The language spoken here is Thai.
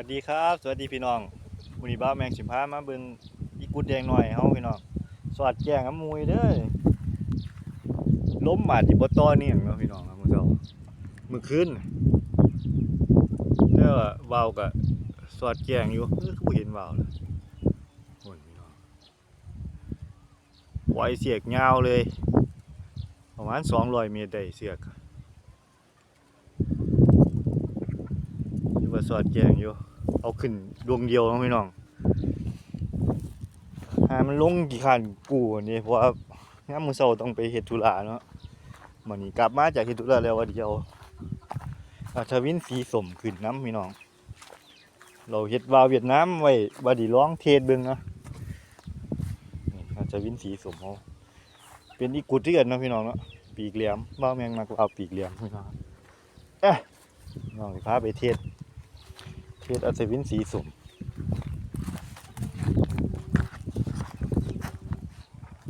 วัสดีครับ สวัสดีพี่น้องวันนี้บ้าแมงสิพามาเบิงอีกุดแดงหน่อยเฮาพี่น้องสอดแจงกับมุยเด้อล้มอาจสิบ่ต่อเนื่องเนาะพี่น้องครับมื้อเช้ามื้อคืนแต่ว่าเว้าก็สอดแจงอยู่เออคือบ่เห็นเว้าเลยโอ้ยพี่น้องปล่อยเสียกยาวเลย ประมาณ200เมตรได้เสียก ที่ว่าสอดแจงอยู่ เอาขึ้นดวงเดียวเนาะพี่น้องหามันลงกี่คันกูนนี้เพราะว่างามมื้อเช้าต้องไปเฮ็ดธุระเนาะมื้อนี้กลับมาจากเฮ็ดธุระแล้วว่าเดียวอาชวินสีสมขึ้นน้ำพี่น้อง เราเฮ็ดวาวเวียดนามไว้ว่าดีลองเทศเบิ่งนะนี่อาชวินสีสมเฮาเป็นอีกุดที่กันเนะพี่น้องเนาะปีกเหลี่ยมบ่าแมงมักเอาปีกเหลี่ยมพี่น้องเอ๊ะน้องพาไปเทศ เขตอัศวินสีสม